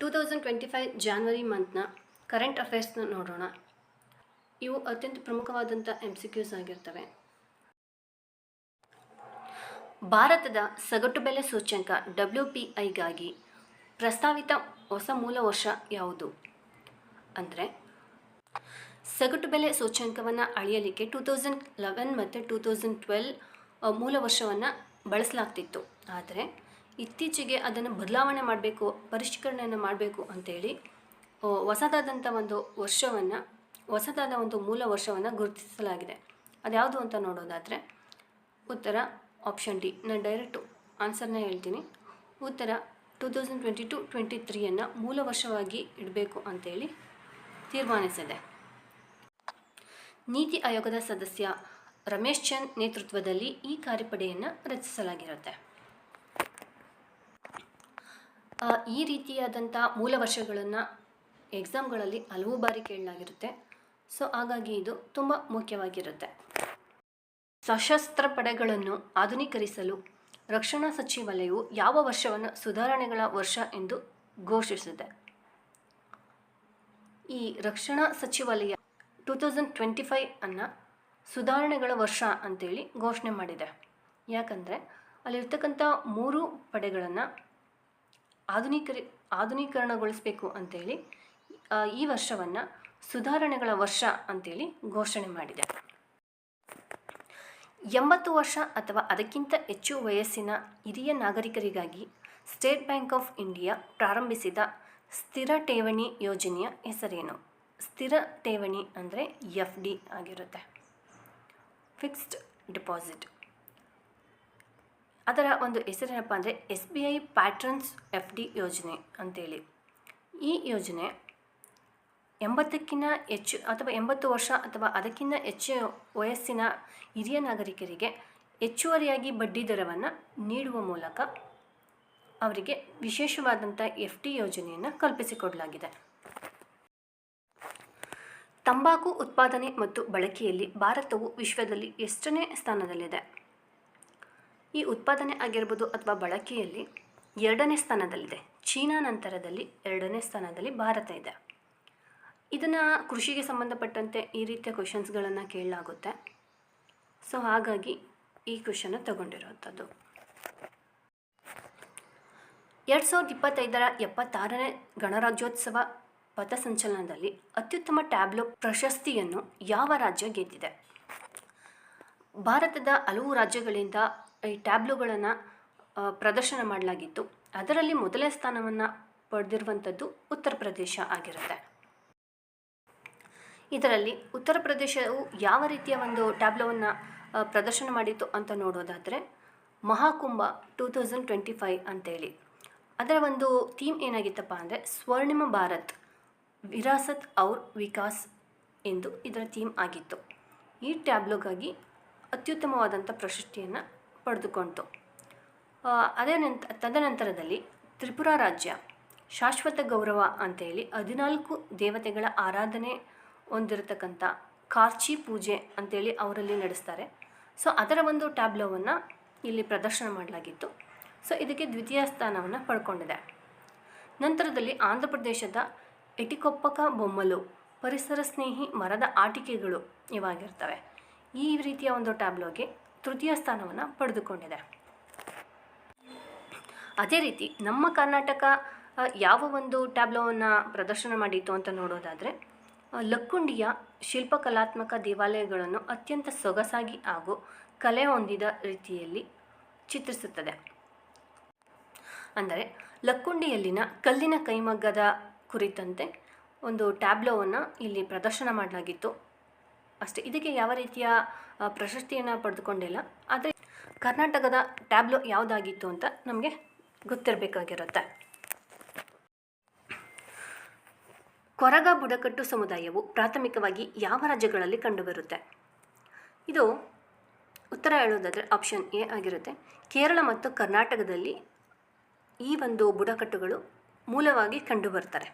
Two thousand twenty five January ಮಂತ್ನ current ಅಫೇರ್ಸ್ನ ನೋಡೋಣ. ಇವು ಅತ್ಯಂತ ಪ್ರಮುಖವಾದಂಥ ಎಂ ಸಿ ಕ್ಯೂಸ್ ಆಗಿರ್ತವೆ. ಭಾರತದ ಸಗಟು ಬೆಲೆ ಸೂಚ್ಯಂಕ ಡಬ್ಲ್ಯೂ ಪಿ ಐಗಾಗಿ ಪ್ರಸ್ತಾವಿತ ಹೊಸ ಮೂಲ ವರ್ಷ ಯಾವುದು? ಅಂದರೆ ಸಗಟು ಬೆಲೆ ಸೂಚ್ಯಂಕವನ್ನು ಅಳೆಯಲಿಕ್ಕೆ ಟೂ ತೌಸಂಡ್ ಲೆವೆನ್ ಮತ್ತು ಟೂ ತೌಸಂಡ್ ಟ್ವೆಲ್ ಮೂಲ ವರ್ಷವನ್ನು ಬಳಸಲಾಗ್ತಿತ್ತು. ಆದರೆ ಇತ್ತೀಚೆಗೆ ಅದನ್ನು ಬದಲಾವಣೆ ಮಾಡಬೇಕು, ಪರಿಷ್ಕರಣೆಯನ್ನು ಮಾಡಬೇಕು ಅಂತೇಳಿ ಹೊಸದಾದಂಥ ಒಂದು ವರ್ಷವನ್ನು, ಹೊಸದಾದ ಒಂದು ಮೂಲ ವರ್ಷವನ್ನು ಗುರುತಿಸಲಾಗಿದೆ. ಅದ್ಯಾವುದು ಅಂತ ನೋಡೋದಾದರೆ, ಉತ್ತರ ಆಪ್ಷನ್ ಡಿ ನಾನು ಡೈರೆಕ್ಟು ಆನ್ಸರ್ನ ಹೇಳ್ತೀನಿ. ಉತ್ತರ two thousand twenty two twenty ತ್ರೀಯನ್ನು ಮೂಲ ವರ್ಷವಾಗಿ ಇಡಬೇಕು ಅಂತೇಳಿ ತೀರ್ಮಾನಿಸಿದೆ. ನೀತಿ ಆಯೋಗದ ಸದಸ್ಯ ರಮೇಶ್ ಚಂದ್ ನೇತೃತ್ವದಲ್ಲಿ ಈ ಕಾರ್ಯಪಡೆಯನ್ನು ರಚಿಸಲಾಗಿರುತ್ತೆ ಆ, ಈ ರೀತಿಯಾದಂಥ ಮೂಲ ವರ್ಷಗಳನ್ನು ಎಕ್ಸಾಮ್ಗಳಲ್ಲಿ ಹಲವು ಬಾರಿ ಕೇಳಲಾಗಿರುತ್ತೆ. ಸೊ ಹಾಗಾಗಿ ಇದು ತುಂಬ ಮುಖ್ಯವಾಗಿರುತ್ತೆ. ಸಶಸ್ತ್ರ ಪಡೆಗಳನ್ನು ಆಧುನೀಕರಿಸಲು ರಕ್ಷಣಾ ಸಚಿವಾಲಯವು ಯಾವ ವರ್ಷವನ್ನು ಸುಧಾರಣೆಗಳ ವರ್ಷ ಎಂದು ಘೋಷಿಸಿದೆ. ಈ ರಕ್ಷಣಾ ಸಚಿವಾಲಯ ಟೂ ತೌಸಂಡ್ ಟ್ವೆಂಟಿ ಫೈವ್ ಅನ್ನು ಸುಧಾರಣೆಗಳ ವರ್ಷ ಅಂತೇಳಿ ಘೋಷಣೆ ಮಾಡಿದೆ. ಯಾಕಂದರೆ ಅಲ್ಲಿರ್ತಕ್ಕಂಥ ಮೂರು ಪಡೆಗಳನ್ನು ಆಧುನೀಕರಿ, ಆಧುನೀಕರಣಗೊಳಿಸಬೇಕು ಅಂತೇಳಿ ಈ ವರ್ಷವನ್ನು ಸುಧಾರಣೆಗಳ ವರ್ಷ ಅಂತೇಳಿ ಘೋಷಣೆ ಮಾಡಿದೆ. ಎಂಬತ್ತು ವರ್ಷ ಅಥವಾ ಅದಕ್ಕಿಂತ ಹೆಚ್ಚು ವಯಸ್ಸಿನ ಹಿರಿಯ ನಾಗರಿಕರಿಗಾಗಿ ಸ್ಟೇಟ್ ಬ್ಯಾಂಕ್ ಆಫ್ ಇಂಡಿಯಾ ಪ್ರಾರಂಭಿಸಿದ ಸ್ಥಿರ ಠೇವಣಿ ಯೋಜನೆಯ ಹೆಸರೇನು? ಸ್ಥಿರ ಠೇವಣಿ ಅಂದರೆ ಎಫ್ ಡಿ ಆಗಿರುತ್ತೆ. Fixed deposit. ಅದರ ಒಂದು ಹೆಸರೇನಪ್ಪ ಅಂದರೆ S B I patrons F D ಯೋಜನೆ ಅಂತೇಳಿ. ಈ ಯೋಜನೆ ಎಂಬತ್ತಕ್ಕಿಂತ ಹೆಚ್ಚು ಅಥವಾ ಎಂಬತ್ತು ವರ್ಷ ಅಥವಾ ಅದಕ್ಕಿಂತ ಹೆಚ್ಚು ವಯಸ್ಸಿನ ಹಿರಿಯ ನಾಗರಿಕರಿಗೆ ಹೆಚ್ಚುವರಿಯಾಗಿ ಬಡ್ಡಿ ದರವನ್ನು ನೀಡುವ ಮೂಲಕ ಅವರಿಗೆ ವಿಶೇಷವಾದಂಥ ಎಫ್ ಡಿ ಯೋಜನೆಯನ್ನು ಕಲ್ಪಿಸಿಕೊಡಲಾಗಿದೆ. ತಂಬಾಕು ಉತ್ಪಾದನೆ ಮತ್ತು ಬಳಕೆಯಲ್ಲಿ ಭಾರತವು ವಿಶ್ವದಲ್ಲಿ ಎಷ್ಟನೇ ಸ್ಥಾನದಲ್ಲಿದೆ? ಈ ಉತ್ಪಾದನೆ ಆಗಿರ್ಬೋದು ಅಥವಾ ಬಳಕೆಯಲ್ಲಿ ಎರಡನೇ ಸ್ಥಾನದಲ್ಲಿದೆ. ಚೀನಾ ನಂತರದಲ್ಲಿ ಎರಡನೇ ಸ್ಥಾನದಲ್ಲಿ ಭಾರತ ಇದೆ. ಇದನ್ನು ಕೃಷಿಗೆ ಸಂಬಂಧಪಟ್ಟಂತೆ ಈ ರೀತಿಯ ಕ್ವಶನ್ಸ್ಗಳನ್ನು ಕೇಳಲಾಗುತ್ತೆ. ಸೊ ಹಾಗಾಗಿ ಈ ಕ್ವಶನ್ನು ತಗೊಂಡಿರುವಂಥದ್ದು. ಎರಡು ಸಾವಿರದ ಇಪ್ಪತ್ತೈದರ ಎಪ್ಪತ್ತಾರನೇ ಗಣರಾಜ್ಯೋತ್ಸವ ಪಥಸಂಚಲನದಲ್ಲಿ ಅತ್ಯುತ್ತಮ ಟ್ಯಾಬ್ಲೋ ಪ್ರಶಸ್ತಿಯನ್ನು ಯಾವ ರಾಜ್ಯ ಗೆದ್ದಿದೆ? ಭಾರತದ ಹಲವು ರಾಜ್ಯಗಳಿಂದ ಈ ಟ್ಯಾಬ್ಲೂಗಳನ್ನು ಪ್ರದರ್ಶನ ಮಾಡಲಾಗಿತ್ತು. ಅದರಲ್ಲಿ ಮೊದಲನೇ ಸ್ಥಾನವನ್ನು ಪಡೆದಿರುವಂಥದ್ದು ಉತ್ತರ ಪ್ರದೇಶ ಆಗಿರುತ್ತೆ. ಇದರಲ್ಲಿ ಉತ್ತರ ಪ್ರದೇಶವು ಯಾವ ರೀತಿಯ ಒಂದು ಟ್ಯಾಬ್ಲೋವನ್ನು ಪ್ರದರ್ಶನ ಮಾಡಿತ್ತು ಅಂತ ನೋಡೋದಾದರೆ, Mahakumbh two thousand twenty five ಅಂತೇಳಿ. ಅದರ ಒಂದು ಥೀಮ್ ಏನಾಗಿತ್ತಪ್ಪ ಅಂದರೆ, ಸ್ವರ್ಣಿಮ ಭಾರತ್, ವಿರಾಸತ್ ಔರ್ ವಿಕಾಸ್ ಎಂದು ಇದರ ಥೀಮ್ ಆಗಿತ್ತು. ಈ ಟ್ಯಾಬ್ಲೋಗಾಗಿ ಅತ್ಯುತ್ತಮವಾದಂಥ ಪ್ರಶಸ್ತಿಯನ್ನು ಪಡೆದುಕೊಂಡಿತು ಆ, ಅದೇ ನಂತ ತದನಂತರದಲ್ಲಿ ತ್ರಿಪುರ ರಾಜ್ಯ ಶಾಶ್ವತ ಗೌರವ ಅಂತೇಳಿ ಹದಿನಾಲ್ಕು ದೇವತೆಗಳ ಆರಾಧನೆ ಹೊಂದಿರತಕ್ಕಂಥ ಕಾರ್ಚಿ ಪೂಜೆ ಅಂತೇಳಿ ಅವರಲ್ಲಿ ನಡೆಸ್ತಾರೆ. ಸೊ ಅದರ ಒಂದು ಟ್ಯಾಬ್ಲೋವನ್ನು ಇಲ್ಲಿ ಪ್ರದರ್ಶನ ಮಾಡಲಾಗಿತ್ತು. ಸೊ ಇದಕ್ಕೆ ದ್ವಿತೀಯ ಸ್ಥಾನವನ್ನು ಪಡ್ಕೊಂಡಿದೆ. ನಂತರದಲ್ಲಿ ಆಂಧ್ರ ಪ್ರದೇಶದ ಎಟಿಕೊಪ್ಪಕ ಬೊಮ್ಮಲು ಪರಿಸರ ಸ್ನೇಹಿ ಮರದ ಆಟಿಕೆಗಳು ಇವಾಗಿರ್ತವೆ. ಈ ರೀತಿಯ ಒಂದು ಟ್ಯಾಬ್ಲೋಗೆ ತೃತೀಯ ಸ್ಥಾನವನ್ನು ಪಡೆದುಕೊಂಡಿದೆ. ಅದೇ ರೀತಿ ನಮ್ಮ ಕರ್ನಾಟಕ ಯಾವ ಒಂದು ಟ್ಯಾಬ್ಲೋವನ್ನು ಪ್ರದರ್ಶನ ಮಾಡಿತ್ತು ಅಂತ ನೋಡೋದಾದರೆ ಲಕ್ಕುಂಡಿಯ ಶಿಲ್ಪಕಲಾತ್ಮಕ ದೇವಾಲಯಗಳನ್ನು ಅತ್ಯಂತ ಸೊಗಸಾಗಿ ಹಾಗೂ ಕಲೆ ಹೊಂದಿದ ರೀತಿಯಲ್ಲಿ ಚಿತ್ರಿಸುತ್ತದೆ. ಅಂದರೆ ಲಕ್ಕುಂಡಿಯಲ್ಲಿನ ಕಲ್ಲಿನ ಕೈಮಗ್ಗದ ಕುರಿತಂತೆ ಒಂದು ಟ್ಯಾಬ್ಲೋವನ್ನು ಇಲ್ಲಿ ಪ್ರದರ್ಶನ ಮಾಡಲಾಗಿತ್ತು. ಅಷ್ಟೇ. ಇದಕ್ಕೆ ಯಾವ ರೀತಿಯ ಪ್ರಶಸ್ತಿಯನ್ನು ಪಡೆದುಕೊಂಡಿಲ್ಲ. ಆದರೆ ಕರ್ನಾಟಕದ ಟ್ಯಾಬ್ಲೋ ಯಾವುದಾಗಿತ್ತು ಅಂತ ನಮಗೆ ಗೊತ್ತಿರಬೇಕಾಗಿರುತ್ತೆ. ಕೊರಗ ಬುಡಕಟ್ಟು ಸಮುದಾಯವು ಪ್ರಾಥಮಿಕವಾಗಿ ಯಾವ ರಾಜ್ಯಗಳಲ್ಲಿ ಕಂಡುಬರುತ್ತೆ? ಇದು ಉತ್ತರ ಹೇಳೋದಾದರೆ ಆಪ್ಷನ್ ಎ ಆಗಿರುತ್ತೆ. ಕೇರಳ ಮತ್ತು ಕರ್ನಾಟಕದಲ್ಲಿ ಈ ಒಂದು ಬುಡಕಟ್ಟುಗಳು ಮೂಲವಾಗಿ ಕಂಡುಬರ್ತಾರೆ.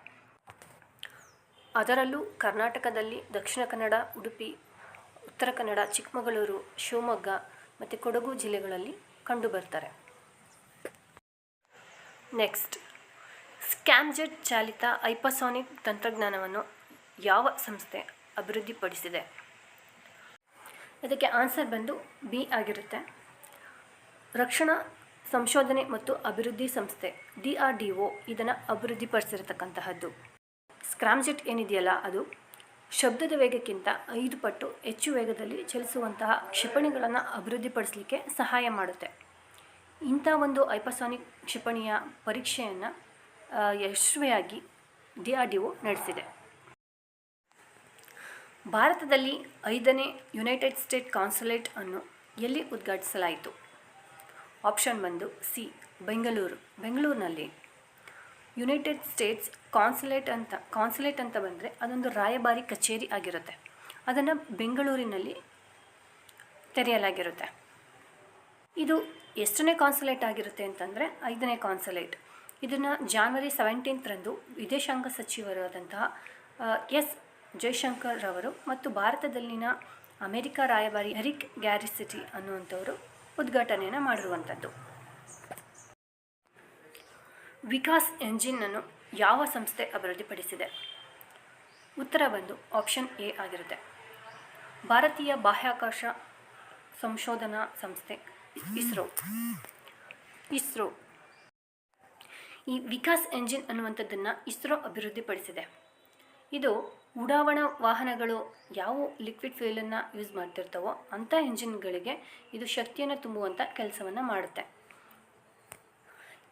ಅದರಲ್ಲೂ ಕರ್ನಾಟಕದಲ್ಲಿ ದಕ್ಷಿಣ ಕನ್ನಡ, ಉಡುಪಿ, ಉತ್ತರ ಕನ್ನಡ, ಚಿಕ್ಕಮಗಳೂರು, ಶಿವಮೊಗ್ಗ ಮತ್ತು ಕೊಡಗು ಜಿಲ್ಲೆಗಳಲ್ಲಿ ಕಂಡುಬರ್ತಾರೆ. ನೆಕ್ಸ್ಟ್ ಸ್ಕ್ಯಾಮ್ಜೆಟ್ ಚಾಲಿತ ಐಪಸಾನಿಕ್ ತಂತ್ರಜ್ಞಾನವನ್ನು ಯಾವ ಸಂಸ್ಥೆ ಅಭಿವೃದ್ಧಿಪಡಿಸಿದೆ? ಇದಕ್ಕೆ ಆನ್ಸರ್ ಬಂದು ಬಿ ಆಗಿರುತ್ತೆ. ರಕ್ಷಣಾ ಸಂಶೋಧನೆ ಮತ್ತು ಅಭಿವೃದ್ಧಿ ಸಂಸ್ಥೆ ಡಿ ಆರ್ ಡಿ ಒ ಇದನ್ನು ಅಭಿವೃದ್ಧಿಪಡಿಸಿರತಕ್ಕಂತಹದ್ದು. ಸ್ಕ್ರಾಮ್ಜೆಟ್ ಏನಿದೆಯಲ್ಲ, ಅದು ಶಬ್ದದ ವೇಗಕ್ಕಿಂತ ಐದು ಪಟ್ಟು ಹೆಚ್ಚು ವೇಗದಲ್ಲಿ ಚಲಿಸುವಂತಹ ಕ್ಷಿಪಣಿಗಳನ್ನು ಅಭಿವೃದ್ಧಿಪಡಿಸಲಿಕ್ಕೆ ಸಹಾಯ ಮಾಡುತ್ತೆ. ಇಂಥ ಒಂದು ಐಪಸಾನಿಕ್ ಕ್ಷಿಪಣಿಯ ಪರೀಕ್ಷೆಯನ್ನು ಯಶಸ್ವಿಯಾಗಿ ಡಿ ಆರ್ ಡಿ ಒ ನಡೆಸಿದೆ. ಭಾರತದಲ್ಲಿ ಐದನೇ ಯುನೈಟೆಡ್ ಸ್ಟೇಟ್ ಕಾನ್ಸುಲೇಟ್ ಅನ್ನು ಎಲ್ಲಿ ಉದ್ಘಾಟಿಸಲಾಯಿತು? ಆಪ್ಷನ್ ಬಂದು ಸಿ, ಬೆಂಗಳೂರು. ಬೆಂಗಳೂರಿನಲ್ಲಿ. ಯುನೈಟೆಡ್ ಸ್ಟೇಟ್ಸ್ ಕಾನ್ಸುಲೇಟ್ ಅಂತ ಕಾನ್ಸುಲೇಟ್ ಅಂತ ಬಂದರೆ ಅದೊಂದು ರಾಯಭಾರಿ ಕಚೇರಿ ಆಗಿರುತ್ತೆ. ಅದನ್ನು ಬೆಂಗಳೂರಿನಲ್ಲಿ ತೆರೆಯಲಾಗಿರುತ್ತೆ. ಇದು ಎಷ್ಟನೇ ಕಾನ್ಸುಲೇಟ್ ಆಗಿರುತ್ತೆ ಅಂತಂದರೆ ಐದನೇ ಕಾನ್ಸುಲೇಟ್ ಇದನ್ನು ಜಾನ್ವರಿ ಸೆವೆಂಟೀನ್ತ್ರಂದು ವಿದೇಶಾಂಗ ಸಚಿವರಾದಂತಹ ಎಸ್. ಜೈಶಂಕರ್ ಅವರು ಮತ್ತು ಭಾರತದಲ್ಲಿನ ಅಮೆರಿಕ ರಾಯಭಾರಿ ಎರಿಕ್ ಗ್ಯಾರಿಸಿಟಿ ಅನ್ನುವಂಥವರು ಉದ್ಘಾಟನೆಯನ್ನು ಮಾಡಿರುವಂಥದ್ದು. ವಿಕಾಸ್ ಎಂಜಿನನ್ನು ಯಾವ ಸಂಸ್ಥೆ ಅಭಿವೃದ್ಧಿಪಡಿಸಿದೆ? ಉತ್ತರ ಬಂದು ಆಪ್ಷನ್ ಎ ಆಗಿರುತ್ತೆ. ಭಾರತೀಯ ಬಾಹ್ಯಾಕಾಶ ಸಂಶೋಧನಾ ಸಂಸ್ಥೆ, ಇಸ್ರೋ. ಇಸ್ರೋ. ಈ ವಿಕಾಸ್ ಎಂಜಿನ್ ಅನ್ನುವಂಥದ್ದನ್ನು ಇಸ್ರೋ ಅಭಿವೃದ್ಧಿಪಡಿಸಿದೆ. ಇದು ಉಡಾವಣಾ ವಾಹನಗಳು ಯಾವ ಲಿಕ್ವಿಡ್ ಫ್ಯೂಲನ್ನು ಯೂಸ್ ಮಾಡ್ತಿರ್ತವೋ ಅಂಥ ಎಂಜಿನ್ಗಳಿಗೆ ಇದು ಶಕ್ತಿಯನ್ನು ತುಂಬುವಂಥ ಕೆಲಸವನ್ನು ಮಾಡುತ್ತೆ.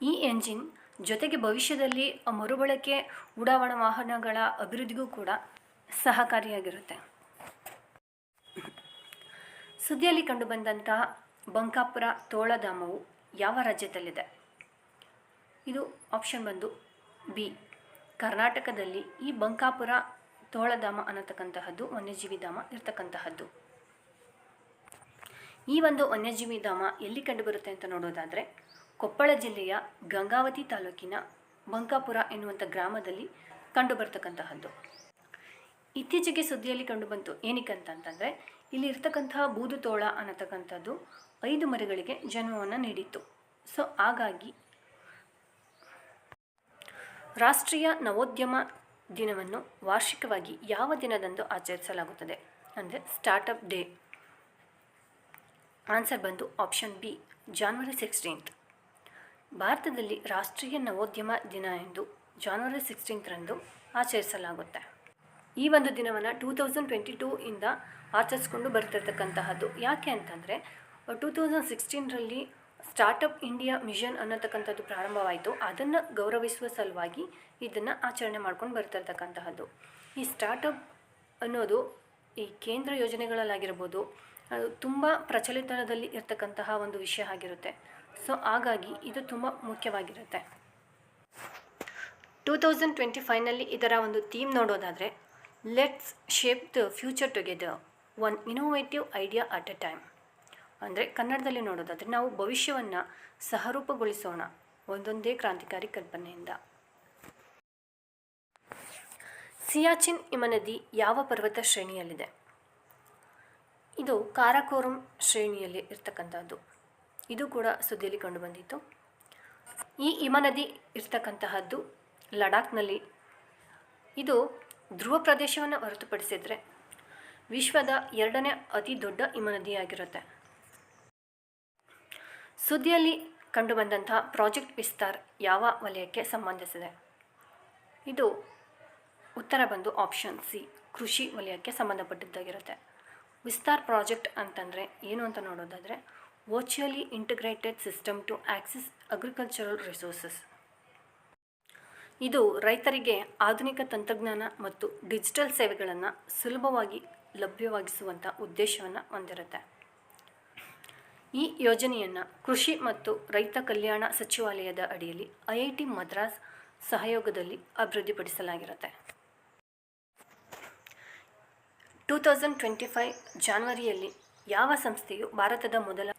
ಈ ಎಂಜಿನ್ ಜೊತೆಗೆ ಭವಿಷ್ಯದಲ್ಲಿ ಮರುಬಳಕೆ ಉಡಾವಣಾ ವಾಹನಗಳ ಅಭಿವೃದ್ಧಿಗೂ ಕೂಡ ಸಹಕಾರಿಯಾಗಿರುತ್ತೆ. ಸುದ್ದಿಯಲ್ಲಿ ಕಂಡುಬಂದಂತಹ ಬಂಕಾಪುರ ತೋಳಧಾಮವು ಯಾವ ರಾಜ್ಯದಲ್ಲಿದೆ? ಇದು ಆಪ್ಷನ್ ಬಂದು ಬಿ ಕರ್ನಾಟಕದಲ್ಲಿ ಈ ಬಂಕಾಪುರ ತೋಳಧಾಮ ಅನ್ನತಕ್ಕಂತಹದ್ದು, ವನ್ಯಜೀವಿ ಧಾಮ ಇರ್ತಕ್ಕಂತಹದ್ದು. ಈ ಒಂದು ವನ್ಯಜೀವಿ ಧಾಮ ಎಲ್ಲಿ ಕಂಡುಬರುತ್ತೆ ಅಂತ ನೋಡೋದಾದರೆ ಕೊಪ್ಪಳ ಜಿಲ್ಲೆಯ ಗಂಗಾವತಿ ತಾಲೂಕಿನ ಬಂಕಾಪುರ ಎನ್ನುವಂಥ ಗ್ರಾಮದಲ್ಲಿ ಕಂಡುಬರ್ತಕ್ಕಂತಹದ್ದು. ಇತ್ತೀಚೆಗೆ ಸುದ್ದಿಯಲ್ಲಿ ಕಂಡುಬಂತು ಏನಕ್ಕೆ ಅಂತಂತಂದರೆ, ಇಲ್ಲಿ ಇರ್ತಕ್ಕಂತಹ ಬೂದು ತೋಳ ಅನ್ನತಕ್ಕಂಥದ್ದು ಐದು ಮರಿಗಳಿಗೆ ಜನ್ಮವನ್ನು ನೀಡಿತ್ತು. ಸೊ ಹಾಗಾಗಿ ರಾಷ್ಟ್ರೀಯ ನವೋದ್ಯಮ ದಿನವನ್ನು ವಾರ್ಷಿಕವಾಗಿ ಯಾವ ದಿನದಂದು ಆಚರಿಸಲಾಗುತ್ತದೆ ಅಂದರೆ ಸ್ಟಾರ್ಟಪ್ ಡೇ ಆನ್ಸರ್ ಬಂದು ಆಪ್ಷನ್ ಬಿ ಜಾನ್ವರಿ ಸಿಕ್ಸ್ಟೀನ್ತ್ ಭಾರತದಲ್ಲಿ ರಾಷ್ಟ್ರೀಯ ನವೋದ್ಯಮ ದಿನ ಎಂದು ಜಾನ್ವರಿ ಸಿಕ್ಸ್ಟೀನ್ತ್ರಂದು ಆಚರಿಸಲಾಗುತ್ತೆ. ಈ ಒಂದು ದಿನವನ್ನು ಟೂ ತೌಸಂಡ್ ಟ್ವೆಂಟಿ ಟೂ ಇಂದ ಆಚರಿಸ್ಕೊಂಡು ಬರ್ತಿರ್ತಕ್ಕಂತಹದ್ದು ಯಾಕೆ ಅಂತಂದರೆ ಟೂ ತೌಸಂಡ್ ಸಿಕ್ಸ್ಟೀನ್ರಲ್ಲಿ ಸ್ಟಾರ್ಟಪ್ ಇಂಡಿಯಾ ಮಿಷನ್ ಅನ್ನತಕ್ಕಂಥದ್ದು ಪ್ರಾರಂಭವಾಯಿತು. ಅದನ್ನು ಗೌರವಿಸುವ ಸಲುವಾಗಿ ಇದನ್ನು ಆಚರಣೆ ಮಾಡ್ಕೊಂಡು ಬರ್ತಿರ್ತಕ್ಕಂತಹದ್ದು ಈ ಸ್ಟಾರ್ಟಪ್ ಅನ್ನೋದು ಈ ಕೇಂದ್ರ ಯೋಜನೆಗಳಲ್ಲಾಗಿರ್ಬೋದು, ಅದು ತುಂಬ ಪ್ರಚಲಿತದಲ್ಲಿ ಇರ್ತಕ್ಕಂತಹ ಒಂದು ವಿಷಯ ಆಗಿರುತ್ತೆ. ಸೊ ಹಾಗಾಗಿ ಇದು ತುಂಬ ಮುಖ್ಯವಾಗಿರುತ್ತೆ. ಟೂ ತೌಸಂಡ್ ಟ್ವೆಂಟಿ ಫೈವ್ನಲ್ಲಿ ಇದರ ಒಂದು ಥೀಮ್ ನೋಡೋದಾದರೆ let's shape the future together one innovative idea at a time ಅಂದರೆ ಕನ್ನಡದಲ್ಲಿ ನೋಡೋದಾದರೆ ನಾವು ಭವಿಷ್ಯವನ್ನು ಸಹರೂಪಗೊಳಿಸೋಣ. ಒಂದೊಂದೇ ಕ್ರಾಂತಿಕಾರಿ ಕಲ್ಪನೆಯಿಂದ. ಸಿಯಾಚಿನ್ ಹಿಮನದಿ ಯಾವ ಪರ್ವತ ಶ್ರೇಣಿಯಲ್ಲಿದೆ? ಇದು ಕಾರಾಕೋರಂ ಶ್ರೇಣಿಯಲ್ಲಿ ಇರ್ತಕ್ಕಂಥದ್ದು. ಇದು ಕೂಡ ಸುದ್ದಿಯಲ್ಲಿ ಕಂಡುಬಂದಿತ್ತು ಈ ಹಿಮನದಿ ಇರ್ತಕ್ಕಂತಹದ್ದು ಲಡಾಖ್ನಲ್ಲಿ ಇದು ಧ್ರುವ ಪ್ರದೇಶವನ್ನು ಹೊರತುಪಡಿಸಿದರೆ ವಿಶ್ವದ ಎರಡನೇ ಅತಿ ದೊಡ್ಡ ಹಿಮನದಿಯಾಗಿರುತ್ತೆ ಸುದ್ದಿಯಲ್ಲಿ ಕಂಡುಬಂದಂತಹ ಪ್ರಾಜೆಕ್ಟ್ ವಿಸ್ತಾರ್ ಯಾವ ವಲಯಕ್ಕೆ ಸಂಬಂಧಿಸಿದೆ? ಇದು ಉತ್ತರ ಬಂದು ಆಪ್ಷನ್ ಸಿ, ಕೃಷಿ ವಲಯಕ್ಕೆ ಸಂಬಂಧಪಟ್ಟಿದ್ದಾಗಿರುತ್ತೆ. ವಿಸ್ತಾರ್ ಪ್ರಾಜೆಕ್ಟ್ ಅಂತಂದರೆ ಏನು ಅಂತ ನೋಡೋದಾದರೆ virtually integrated system to access agricultural resources. ಇದು ರೈತರಿಗೆ ಆಧುನಿಕ ತಂತ್ರಜ್ಞಾನ ಮತ್ತು ಡಿಜಿಟಲ್ ಸೇವೆಗಳನ್ನು ಸುಲಭವಾಗಿ ಲಭ್ಯವಾಗಿಸುವಂಥ ಉದ್ದೇಶವನ್ನು ಹೊಂದಿರುತ್ತೆ ಈ ಯೋಜನೆಯನ್ನು ಕೃಷಿ ಮತ್ತು ರೈತ ಕಲ್ಯಾಣ ಸಚಿವಾಲಯದ ಅಡಿಯಲ್ಲಿ ಐ ಐ ಟಿ ಮದ್ರಾಸ್ ಸಹಯೋಗದಲ್ಲಿ ಅಭಿವೃದ್ಧಿಪಡಿಸಲಾಗಿರುತ್ತೆ ಟೂ ತೌಸಂಡ್ ಟ್ವೆಂಟಿ ಫೈವ್ ಜಾನ್ವರಿಯಲ್ಲಿ ಯಾವ ಸಂಸ್ಥೆಯು ಭಾರತದ ಮೊದಲ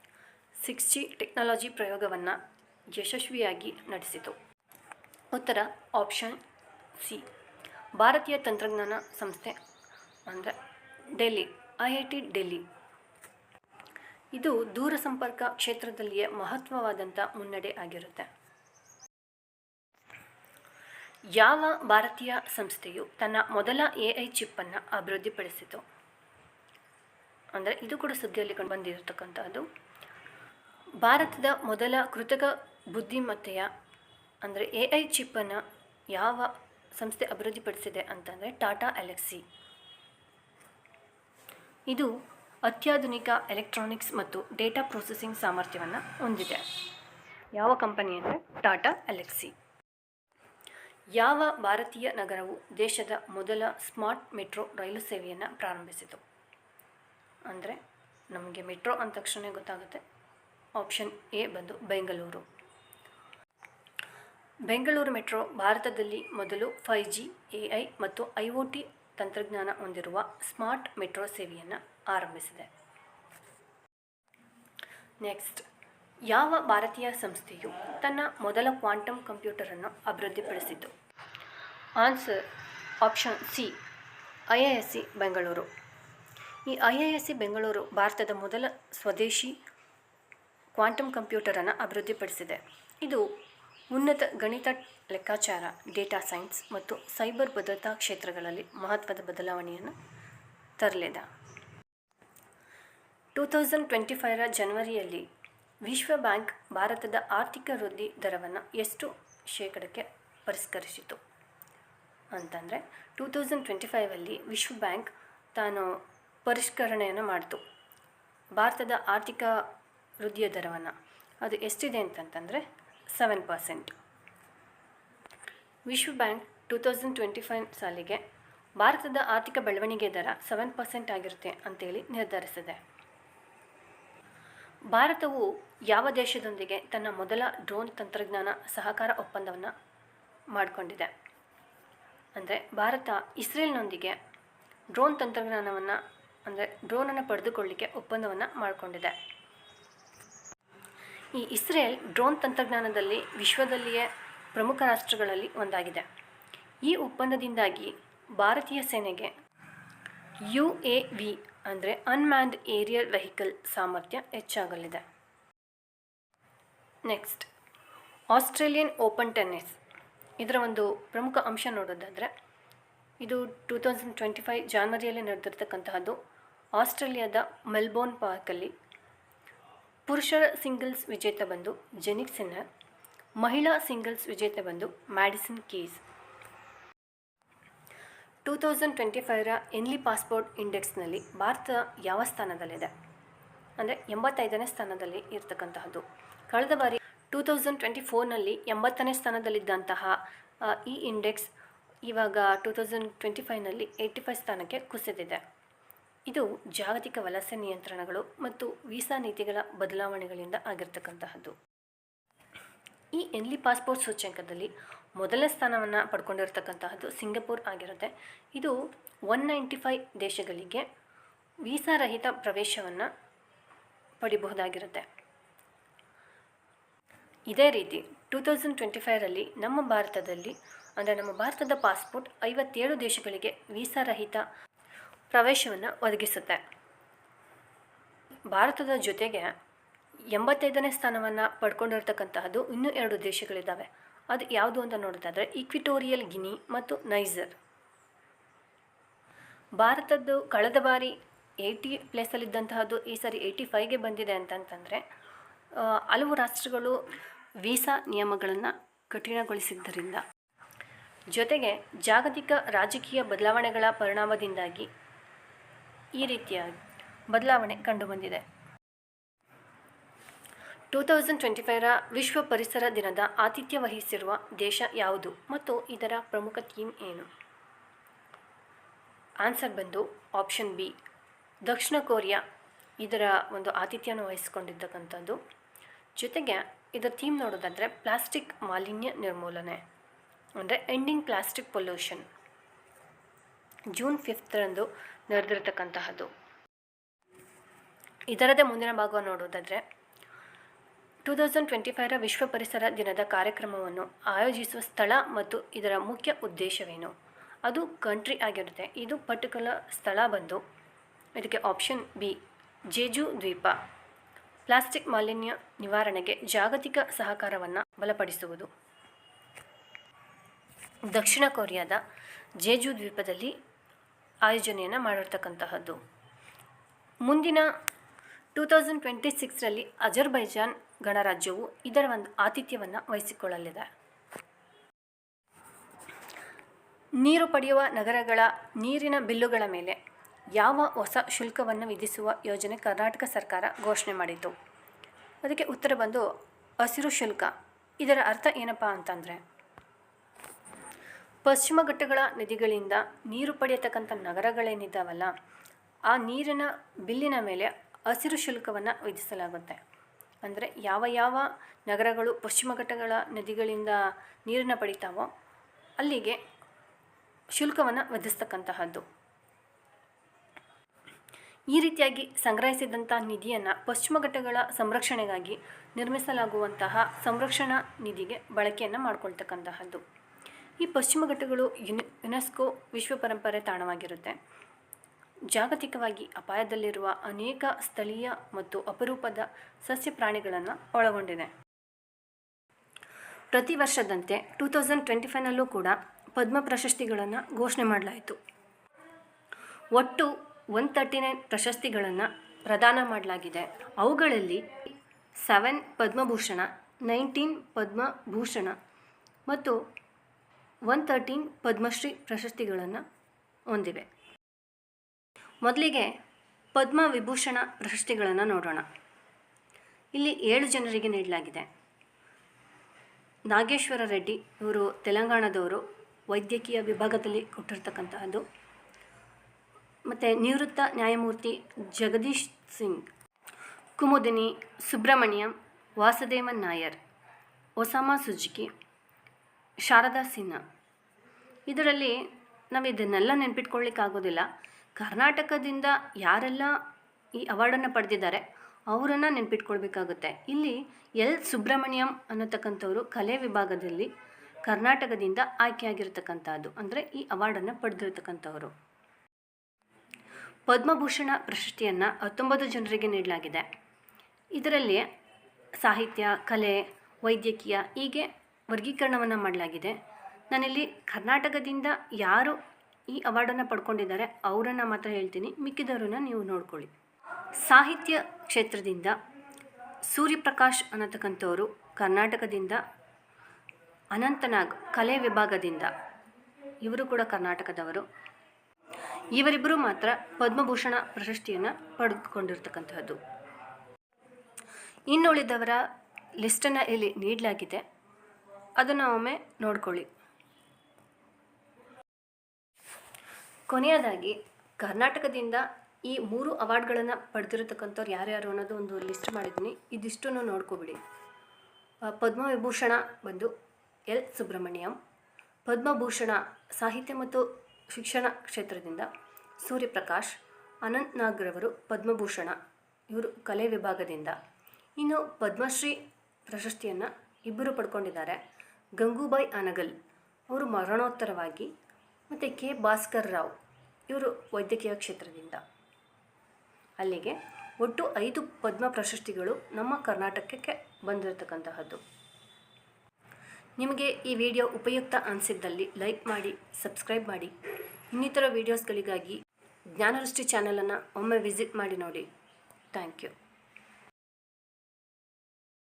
ಸಿಕ್ಸ್ ಜಿ ಟೆಕ್ನಾಲಜಿ ಪ್ರಯೋಗವನ್ನು ಯಶಸ್ವಿಯಾಗಿ ನಡೆಸಿತು. ಉತ್ತರ ಆಪ್ಷನ್ ಸಿ. ಭಾರತೀಯ ತಂತ್ರಜ್ಞಾನ ಸಂಸ್ಥೆ, ಅಂದರೆ Delhi, I I T Delhi. ಇದು ದೂರ ಸಂಪರ್ಕ ಕ್ಷೇತ್ರದಲ್ಲಿಯೇ ಮಹತ್ವವಾದಂಥ ಮುನ್ನಡೆ ಆಗಿರುತ್ತೆ. ಯಾವ ಭಾರತೀಯ ಸಂಸ್ಥೆಯು ತನ್ನ ಮೊದಲ ಎ ಐ ಚಿಪ್ಪನ್ನು ಅಭಿವೃದ್ಧಿಪಡಿಸಿತು? ಅಂದರೆ ಇದು ಕೂಡ ಸುದ್ದಿಯಲ್ಲಿ ಕಂಡು ಬಂದಿರತಕ್ಕಂಥದ್ದು ಭಾರತದ ಮೊದಲ ಕೃತಕ ಬುದ್ಧಿಮತ್ತೆಯ, ಅಂದರೆ ಎ ಐ ಚಿಪ್ಪನ್ನು ಯಾವ ಸಂಸ್ಥೆ ಅಭಿವೃದ್ಧಿಪಡಿಸಿದೆ ಅಂತಂದರೆ ಟಾಟಾ ಎಲೆಕ್ಸಿ. ಇದು ಅತ್ಯಾಧುನಿಕ ಎಲೆಕ್ಟ್ರಾನಿಕ್ಸ್ ಮತ್ತು ಡೇಟಾ ಪ್ರೊಸೆಸಿಂಗ್ ಸಾಮರ್ಥ್ಯವನ್ನು ಹೊಂದಿದೆ. ಯಾವ ಕಂಪನಿ ಅಂದರೆ ಟಾಟಾ ಎಲೆಕ್ಸಿ. ಯಾವ ಭಾರತೀಯ ನಗರವು ದೇಶದ ಮೊದಲ ಸ್ಮಾರ್ಟ್ ಮೆಟ್ರೋ ರೈಲು ಸೇವೆಯನ್ನು ಪ್ರಾರಂಭಿಸಿತು? ಅಂದರೆ ನಮಗೆ ಮೆಟ್ರೋ ಅಂದ ತಕ್ಷಣ ಗೊತ್ತಾಗುತ್ತೆ. ಆಪ್ಷನ್ ಎ ಬಂದು ಬೆಂಗಳೂರು. ಬೆಂಗಳೂರು ಮೆಟ್ರೋ ಭಾರತದಲ್ಲಿ ಮೊದಲು ಫೈ ಜಿ, ಎ ಐ ಮತ್ತು ಐ ಒ ಟಿ ತಂತ್ರಜ್ಞಾನ ಹೊಂದಿರುವ ಸ್ಮಾರ್ಟ್ ಮೆಟ್ರೋ ಸೇವೆಯನ್ನು ಆರಂಭಿಸಿದೆ. ನೆಕ್ಸ್ಟ್, ಯಾವ ಭಾರತೀಯ ಸಂಸ್ಥೆಯು ತನ್ನ ಮೊದಲ ಕ್ವಾಂಟಮ್ ಕಂಪ್ಯೂಟರನ್ನು ಅಭಿವೃದ್ಧಿಪಡಿಸಿತು? Answer, option C, I I S C, Bengaluru. ಈ I I S C, Bengaluru ಭಾರತದ ಮೊದಲ ಸ್ವದೇಶಿ ಕ್ವಾಂಟಮ್ ಕಂಪ್ಯೂಟರನ್ನು ಅಭಿವೃದ್ಧಿಪಡಿಸಿದೆ. ಇದು ಉನ್ನತ ಗಣಿತ ಲೆಕ್ಕಾಚಾರ, ಡೇಟಾ ಸೈನ್ಸ್ ಮತ್ತು ಸೈಬರ್ ಭದ್ರತಾ ಕ್ಷೇತ್ರಗಳಲ್ಲಿ ಮಹತ್ವದ ಬದಲಾವಣೆಯನ್ನು ತರಲಿದೆ. ಟೂ ತೌಸಂಡ್ ಟ್ವೆಂಟಿ ಫೈವ್ರ ಜನವರಿಯಲ್ಲಿ ವಿಶ್ವ ಬ್ಯಾಂಕ್ ಭಾರತದ ಆರ್ಥಿಕ ವೃದ್ಧಿ ದರವನ್ನು ಎಷ್ಟು ಶೇಕಡಕ್ಕೆ ಪರಿಷ್ಕರಿಸಿತು? ಅಂತಂದರೆ, ಟೂ ತೌಸಂಡ್ ಟ್ವೆಂಟಿ ಫೈವಲ್ಲಿ ವಿಶ್ವ ಬ್ಯಾಂಕ್ ತಾನು ಪರಿಷ್ಕರಣೆಯನ್ನು ಮಾಡಿತು. ಭಾರತದ ಆರ್ಥಿಕ ವೃದ್ಧಿಯ ದರವನ್ನು. ಅದು ಎಷ್ಟಿದೆ ಅಂತಂತಂದರೆ ಸೆವೆನ್ ಪರ್ಸೆಂಟ್ ವಿಶ್ವ bank two thousand twenty five ಸಾಲಿಗೆ ಭಾರತದ ಆರ್ಥಿಕ ಬೆಳವಣಿಗೆ ದರ ಸೆವೆನ್ ಪರ್ಸೆಂಟ್ ಆಗಿರುತ್ತೆ ಅಂತೇಳಿ ನಿರ್ಧರಿಸಿದೆ. ಭಾರತವು ಯಾವ ದೇಶದೊಂದಿಗೆ ತನ್ನ ಮೊದಲ ಡ್ರೋನ್ ತಂತ್ರಜ್ಞಾನ ಸಹಕಾರ ಒಪ್ಪಂದವನ್ನು ಮಾಡಿಕೊಂಡಿದೆ? ಅಂದರೆ ಭಾರತ ಇಸ್ರೇಲ್ನೊಂದಿಗೆ ಡ್ರೋನ್ ತಂತ್ರಜ್ಞಾನವನ್ನು, ಅಂದರೆ ಡ್ರೋನನ್ನು ಪಡೆದುಕೊಳ್ಳಿಕ್ಕೆ ಒಪ್ಪಂದವನ್ನು ಮಾಡಿಕೊಂಡಿದೆ. ಈ ಇಸ್ರೇಲ್ ಡ್ರೋನ್ ತಂತ್ರಜ್ಞಾನದಲ್ಲಿ ವಿಶ್ವದಲ್ಲಿಯೇ ಪ್ರಮುಖ ರಾಷ್ಟ್ರಗಳಲ್ಲಿ ಒಂದಾಗಿದೆ. ಈ ಒಪ್ಪಂದದಿಂದಾಗಿ ಭಾರತೀಯ ಸೇನೆಗೆ ಯು ಎ ವಿ ಅಂದರೆ ಅನ್ಮ್ಯಾನ್ಡ್ ಏರಿಯಲ್ ವೆಹಿಕಲ್ ಸಾಮರ್ಥ್ಯ ಹೆಚ್ಚಾಗಲಿದೆ. ನೆಕ್ಸ್ಟ್ ಆಸ್ಟ್ರೇಲಿಯನ್ ಓಪನ್ ಟೆನ್ನಿಸ್ ಇದರ ಒಂದು ಪ್ರಮುಖ ಅಂಶ ನೋಡೋದಾದರೆ, ಇದು ಟೂ ತೌಸಂಡ್ ಟ್ವೆಂಟಿ ಫೈವ್ ಜಾನ್ವರಿಯಲ್ಲಿ ನಡೆದಿರ್ತಕ್ಕಂತಹದ್ದು ಆಸ್ಟ್ರೇಲಿಯಾದ ಮೆಲ್ಬೋರ್ನ್ ಪಾರ್ಕಲ್ಲಿ ಪುರುಷರ ಸಿಂಗಲ್ಸ್ ವಿಜೇತ ಬಂದು ಜೆನಿಕ್ ಸಿನ್ನರ್ ಮಹಿಳಾ ಸಿಂಗಲ್ಸ್ ವಿಜೇತ ಬಂದು Madison Keys. Two thousand twenty ಫೈವ್ರ Henley passport ಇಂಡೆಕ್ಸ್ನಲ್ಲಿ ಭಾರತ ಯಾವ ಸ್ಥಾನದಲ್ಲಿದೆ? ಅಂದರೆ ಎಂಬತ್ತೈದನೇ ಸ್ಥಾನದಲ್ಲಿ ಇರತಕ್ಕಂತಹದ್ದು. ಕಳೆದ ಬಾರಿ ಟೂ ತೌಸಂಡ್ ಟ್ವೆಂಟಿ ಫೋರ್ನಲ್ಲಿ ಎಂಬತ್ತನೇ ಸ್ಥಾನದಲ್ಲಿದ್ದಂತಹ ಈ ಇಂಡೆಕ್ಸ್ ಇವಾಗ ಟೂ ತೌಸಂಡ್ ಟ್ವೆಂಟಿ ಫೈವ್ನಲ್ಲಿ ಏಯ್ಟಿ ಫೈವ್ ಸ್ಥಾನಕ್ಕೆ ಕುಸಿದಿದೆ. ಇದು ಜಾಗತಿಕ ವಲಸೆ ನಿಯಂತ್ರಣಗಳು ಮತ್ತು ವೀಸಾ ನೀತಿಗಳ ಬದಲಾವಣೆಗಳಿಂದ ಆಗಿರ್ತಕ್ಕಂತಹದ್ದು. ಈ ಎನ್ಲಿ ಪಾಸ್ಪೋರ್ಟ್ ಸೂಚ್ಯಂಕದಲ್ಲಿ ಮೊದಲ ಸ್ಥಾನವನ್ನು ಪಡ್ಕೊಂಡಿರ್ತಕ್ಕಂತಹದ್ದು ಸಿಂಗಪೂರ್ ಆಗಿರುತ್ತೆ. ಇದು ಒನ್ ನೈಂಟಿ ಫೈವ್ ದೇಶಗಳಿಗೆ ವೀಸಾ ರಹಿತ ಪ್ರವೇಶವನ್ನು ಪಡಿಬಹುದಾಗಿರುತ್ತೆ. ಇದೇ ರೀತಿ ಟೂ ತೌಸಂಡ್ ಟ್ವೆಂಟಿ ಫೈವರಲ್ಲಿ ನಮ್ಮ ಭಾರತದಲ್ಲಿ ಅಂದರೆ ನಮ್ಮ ಭಾರತದ ಪಾಸ್ಪೋರ್ಟ್ ಐವತ್ತೇಳು ದೇಶಗಳಿಗೆ ವೀಸಾ ರಹಿತ ಪ್ರವೇಶವನ್ನು ಒದಗಿಸುತ್ತೆ. ಭಾರತದ ಜೊತೆಗೆ ಎಂಬತ್ತೈದನೇ ಸ್ಥಾನವನ್ನು ಪಡ್ಕೊಂಡಿರ್ತಕ್ಕಂತಹದ್ದು ಇನ್ನೂ ಎರಡು ದೇಶಗಳಿದ್ದಾವೆ. ಅದು ಯಾವುದು ಅಂತ ನೋಡೋದಾದರೆ ಈಕ್ವಿಟೋರಿಯಲ್ ಗಿನಿ ಮತ್ತು ನೈಜರ್. ಭಾರತದ್ದು ಕಳೆದ ಬಾರಿ ಏಯ್ಟಿ ಪ್ಲೇಸಲ್ಲಿದ್ದಂತಹದ್ದು ಈ ಸಾರಿ ಏಯ್ಟಿ ಫೈವ್ಗೆ ಬಂದಿದೆ ಅಂತಂತಂದರೆ ಹಲವು ರಾಷ್ಟ್ರಗಳು ವೀಸಾ ನಿಯಮಗಳನ್ನು ಕಠಿಣಗೊಳಿಸಿದ್ದರಿಂದ ಜೊತೆಗೆ ಜಾಗತಿಕ ರಾಜಕೀಯ ಬದಲಾವಣೆಗಳ ಪರಿಣಾಮದಿಂದಾಗಿ ಈ ರೀತಿಯ ಬದಲಾವಣೆ ಕಂಡುಬಂದಿದೆ. ಟೂ ತೌಸಂಡ್ ಟ್ವೆಂಟಿ ಫೈವ್ರ ವಿಶ್ವ ಪರಿಸರ ದಿನದ ಆತಿಥ್ಯ ವಹಿಸಿರುವ ದೇಶ ಯಾವುದು ಮತ್ತು ಇದರ ಪ್ರಮುಖ ಥೀಮ್ ಏನು? ಆನ್ಸರ್ ಬಂದು ಆಪ್ಷನ್ ಬಿ, ದಕ್ಷಿಣ ಕೊರಿಯಾ. ಇದರ ಒಂದು ಆತಿಥ್ಯವನ್ನು ವಹಿಸಿಕೊಂಡಿದ್ದಕ್ಕಂಥದ್ದು ಜೊತೆಗೆ ಇದರ ಥೀಮ್ ನೋಡೋದಾದರೆ ಪ್ಲಾಸ್ಟಿಕ್ ಮಾಲಿನ್ಯ ನಿರ್ಮೂಲನೆ, ಅಂದರೆ ಎಂಡಿಂಗ್ ಪ್ಲಾಸ್ಟಿಕ್ ಪೊಲ್ಯೂಷನ್. ಜೂನ್ ಫಿಫ್ತ್ರಂದು ನಡೆದಿರ್ತಕ್ಕಂತಹದ್ದು. ಇದರದೇ ಮುಂದಿನ ಭಾಗ ನೋಡೋದಾದರೆ ಟೂ ತೌಸಂಡ್ ಟ್ವೆಂಟಿ ಫೈವ್ರ ವಿಶ್ವ ಪರಿಸರ ದಿನದ ಕಾರ್ಯಕ್ರಮವನ್ನು ಆಯೋಜಿಸುವ ಸ್ಥಳ ಮತ್ತು ಇದರ ಮುಖ್ಯ ಉದ್ದೇಶವೇನು? ಅದು ಕಂಟ್ರಿ ಆಗಿರುತ್ತೆ. ಇದು ಪರ್ಟಿಕ್ಯುಲರ್ ಸ್ಥಳ ಬಂದು, ಇದಕ್ಕೆ ಆಪ್ಷನ್ ಬಿ ಜೇಜು ದ್ವೀಪ. ಪ್ಲಾಸ್ಟಿಕ್ ಮಾಲಿನ್ಯ ನಿವಾರಣೆಗೆ ಜಾಗತಿಕ ಸಹಕಾರವನ್ನು ಬಲಪಡಿಸುವುದು. ದಕ್ಷಿಣ ಕೊರಿಯಾದ ಜೇಜು ದ್ವೀಪದಲ್ಲಿ ಆಯೋಜನೆಯನ್ನು ಮಾಡಿರ್ತಕ್ಕಂತಹದ್ದು. ಮುಂದಿನ ಟೂ ತೌಸಂಡ್ ಟ್ವೆಂಟಿ ಸಿಕ್ಸ್ರಲ್ಲಿ ಅಜರ್ಬೈಜಾನ್ ಗಣರಾಜ್ಯವು ಇದರ ಒಂದು ಆತಿಥ್ಯವನ್ನು ವಹಿಸಿಕೊಳ್ಳಲಿದೆ. ನೀರು ಪಡೆಯುವ ನಗರಗಳ ನೀರಿನ ಬಿಲ್ಲುಗಳ ಮೇಲೆ ಯಾವ ಹೊಸ ಶುಲ್ಕವನ್ನು ವಿಧಿಸುವ ಯೋಜನೆ ಕರ್ನಾಟಕ ಸರ್ಕಾರ ಘೋಷಣೆ ಮಾಡಿತು ಅದಕ್ಕೆ ಉತ್ತರ ಬಂದು ಹಸಿರು ಶುಲ್ಕ. ಇದರ ಅರ್ಥ ಏನಪ್ಪ ಅಂತಂದರೆ ಪಶ್ಚಿಮ ಘಟ್ಟಗಳ ನದಿಗಳಿಂದ ನೀರು ಪಡೆಯತಕ್ಕಂಥ ನಗರಗಳೇನಿದ್ದಾವಲ್ಲ ಆ ನೀರಿನ ಬಿಲ್ಲಿನ ಮೇಲೆ ಹಸಿರು ಶುಲ್ಕವನ್ನು ವಿಧಿಸಲಾಗುತ್ತೆ. ಅಂದರೆ ಯಾವ ಯಾವ ನಗರಗಳು ಪಶ್ಚಿಮ ಘಟ್ಟಗಳ ನದಿಗಳಿಂದ ನೀರನ್ನು ಪಡಿತಾವೋ ಅಲ್ಲಿಗೆ ಶುಲ್ಕವನ್ನು ವಿಧಿಸ್ತಕ್ಕಂತಹದ್ದು. ಈ ರೀತಿಯಾಗಿ ಸಂಗ್ರಹಿಸಿದಂಥ ನಿಧಿಯನ್ನು ಪಶ್ಚಿಮ ಘಟ್ಟಗಳ ಸಂರಕ್ಷಣೆಗಾಗಿ ನಿರ್ಮಿಸಲಾಗುವಂತಹ ಸಂರಕ್ಷಣಾ ನಿಧಿಗೆ ಬಳಕೆಯನ್ನು ಮಾಡಿಕೊಳ್ತಕ್ಕಂತಹದ್ದು. ಈ ಪಶ್ಚಿಮ ಘಟ್ಟಗಳು ಯುನೆ, ಯುನೆಸ್ಕೋ ವಿಶ್ವ ಪರಂಪರೆ ತಾಣವಾಗಿರುತ್ತೆ. ಜಾಗತಿಕವಾಗಿ ಅಪಾಯದಲ್ಲಿರುವ ಅನೇಕ ಸ್ಥಳೀಯ ಮತ್ತು ಅಪರೂಪದ ಸಸ್ಯ ಪ್ರಾಣಿಗಳನ್ನು ಒಳಗೊಂಡಿದೆ. ಪ್ರತಿ ವರ್ಷದಂತೆ ಟೂ ತೌಸಂಡ್ ಟ್ವೆಂಟಿ ಫೈವ್ನಲ್ಲೂ ಕೂಡ ಪದ್ಮ ಪ್ರಶಸ್ತಿಗಳನ್ನು ಘೋಷಣೆ ಮಾಡಲಾಯಿತು. ಒಟ್ಟು ಒನ್ ತರ್ಟಿ ನೈನ್ ಪ್ರಶಸ್ತಿಗಳನ್ನು ಪ್ರದಾನ ಮಾಡಲಾಗಿದೆ. ಅವುಗಳಲ್ಲಿ ಸೆವೆನ್ ಪದ್ಮಭೂಷಣ, ನೈನ್ಟೀನ್ ಪದ್ಮಭೂಷಣ ಮತ್ತು ಒನ್ ತರ್ಟೀನ್ ಪದ್ಮಶ್ರೀ ಪ್ರಶಸ್ತಿಗಳನ್ನು ಹೊಂದಿವೆ. ಮೊದಲಿಗೆ ಪದ್ಮ ವಿಭೂಷಣ ಪ್ರಶಸ್ತಿಗಳನ್ನು ನೋಡೋಣ. ಇಲ್ಲಿ ಏಳು ಜನರಿಗೆ ನೀಡಲಾಗಿದೆ. ನಾಗೇಶ್ವರ ರೆಡ್ಡಿ ಇವರು ತೆಲಂಗಾಣದವರು, ವೈದ್ಯಕೀಯ ವಿಭಾಗದಲ್ಲಿ ಕೊಟ್ಟಿರ್ತಕ್ಕಂತಹದ್ದು. ಮತ್ತು ನಿವೃತ್ತ ನ್ಯಾಯಮೂರ್ತಿ ಜಗದೀಶ್ ಸಿಂಗ್, ಕುಮುದಿನಿ ಸುಬ್ರಹ್ಮಣ್ಯಂ, ವಾಸುದೇವನ್ ನಾಯರ್, ಒಸಾಮಾ ಸುಜುಕಿ ಶಾರದಾ ಸಿನ್ಹಾ. ಇದರಲ್ಲಿ ನಾವು ಇದನ್ನೆಲ್ಲ ನೆನ್ಪಿಟ್ಕೊಳ್ಳಿಕ್ಕಾಗೋದಿಲ್ಲ ಕರ್ನಾಟಕದಿಂದ ಯಾರೆಲ್ಲ ಈ ಅವಾರ್ಡನ್ನು ಪಡೆದಿದ್ದಾರೆ, ಅವರನ್ನು ನೆನ್ಪಿಟ್ಕೊಳ್ಬೇಕಾಗುತ್ತೆ. ಇಲ್ಲಿ ಎಲ್. ಸುಬ್ರಹ್ಮಣ್ಯಂ ಅನ್ನತಕ್ಕಂಥವರು ಕಲೆ ವಿಭಾಗದಲ್ಲಿ ಕರ್ನಾಟಕದಿಂದ ಆಯ್ಕೆಯಾಗಿರ್ತಕ್ಕಂಥದ್ದು. ಅಂದರೆ ಈ ಅವಾರ್ಡನ್ನು ಪಡೆದಿರ್ತಕ್ಕಂಥವರು. ಪದ್ಮಭೂಷಣ ಪ್ರಶಸ್ತಿಯನ್ನು ಹತ್ತೊಂಬತ್ತು ಜನರಿಗೆ ನೀಡಲಾಗಿದೆ. ಇದರಲ್ಲಿ ಸಾಹಿತ್ಯ, ಕಲೆ, ವೈದ್ಯಕೀಯ ಹೀಗೆ ವರ್ಗೀಕರಣವನ್ನು ಮಾಡಲಾಗಿದೆ. ನಾನಿಲ್ಲಿ ಕರ್ನಾಟಕದಿಂದ ಯಾರು ಈ ಅವಾರ್ಡನ್ನು ಪಡ್ಕೊಂಡಿದ್ದಾರೆ ಅವರನ್ನು ಮಾತ್ರ ಹೇಳ್ತೀನಿ. ಮಿಕ್ಕಿದವರನ್ನ ನೀವು ನೋಡ್ಕೊಳ್ಳಿ. ಸಾಹಿತ್ಯ ಕ್ಷೇತ್ರದಿಂದ ಸೂರ್ಯಪ್ರಕಾಶ್ ಅನ್ನತಕ್ಕಂಥವರು ಕರ್ನಾಟಕದಿಂದ, ಅನಂತನಾಗ್ ಕಲೆ ವಿಭಾಗದಿಂದ, ಇವರು ಕೂಡ ಕರ್ನಾಟಕದವರು. ಇವರಿಬ್ಬರು ಮಾತ್ರ ಪದ್ಮಭೂಷಣ ಪ್ರಶಸ್ತಿಯನ್ನು ಪಡೆದುಕೊಂಡಿರ್ತಕ್ಕಂಥದ್ದು ಇನ್ನುಳಿದವರ ಲಿಸ್ಟನ್ನು ಇಲ್ಲಿ ನೀಡಲಾಗಿದೆ. ಅದನ್ನು ಒಮ್ಮೆ ನೋಡ್ಕೊಳ್ಳಿ. ಕೊನೆಯದಾಗಿ, ಕರ್ನಾಟಕದಿಂದ ಈ ಮೂರು ಅವಾರ್ಡ್ಗಳನ್ನು ಪಡೆದಿರತಕ್ಕಂಥವ್ರು ಯಾರ್ಯಾರು ಅನ್ನೋದು ಒಂದು ಲಿಸ್ಟ್ ಮಾಡಿದ್ದೀನಿ. ಇದಿಷ್ಟನ್ನು ನೋಡ್ಕೊಬಿಡಿ. ಪದ್ಮವಿಭೂಷಣ ಬಂದು ಎಲ್. ಸುಬ್ರಹ್ಮಣ್ಯಂ, ಪದ್ಮಭೂಷಣ ಸಾಹಿತ್ಯ ಮತ್ತು ಶಿಕ್ಷಣ ಕ್ಷೇತ್ರದಿಂದ ಸೂರ್ಯಪ್ರಕಾಶ್, ಅನಂತ್ ನಾಗ್ರವರು ಪದ್ಮಭೂಷಣ, ಇವರು ಕಲೆ ವಿಭಾಗದಿಂದ. ಇನ್ನು ಪದ್ಮಶ್ರೀ ಪ್ರಶಸ್ತಿಯನ್ನು ಇಬ್ಬರು ಪಡ್ಕೊಂಡಿದ್ದಾರೆ. ಗಂಗೂಬಾಯಿ ಅನಗಲ್ ಅವರು ಮರಣೋತ್ತರವಾಗಿ ಮತ್ತು ಕೆ. ಭಾಸ್ಕರ್ ರಾವ್ ಇವರು ವೈದ್ಯಕೀಯ ಕ್ಷೇತ್ರದಿಂದ. ಅಲ್ಲಿಗೆ ಒಟ್ಟು ಐದು ಪದ್ಮ ಪ್ರಶಸ್ತಿಗಳು ನಮ್ಮ ಕರ್ನಾಟಕಕ್ಕೆ ಬಂದಿರತಕ್ಕಂತಹದ್ದು. ನಿಮಗೆ ಈ ವಿಡಿಯೋ ಉಪಯುಕ್ತ ಅನಿಸಿದ್ದಲ್ಲಿ ಲೈಕ್ ಮಾಡಿ, ಸಬ್ಸ್ಕ್ರೈಬ್ ಮಾಡಿ. ಇನ್ನಿತರ ವೀಡಿಯೋಸ್ಗಳಿಗಾಗಿ ಜ್ಞಾನದೃಷ್ಟಿ ಚಾನಲನ್ನು ಒಮ್ಮೆ ವಿಸಿಟ್ ಮಾಡಿ ನೋಡಿ. Thank you.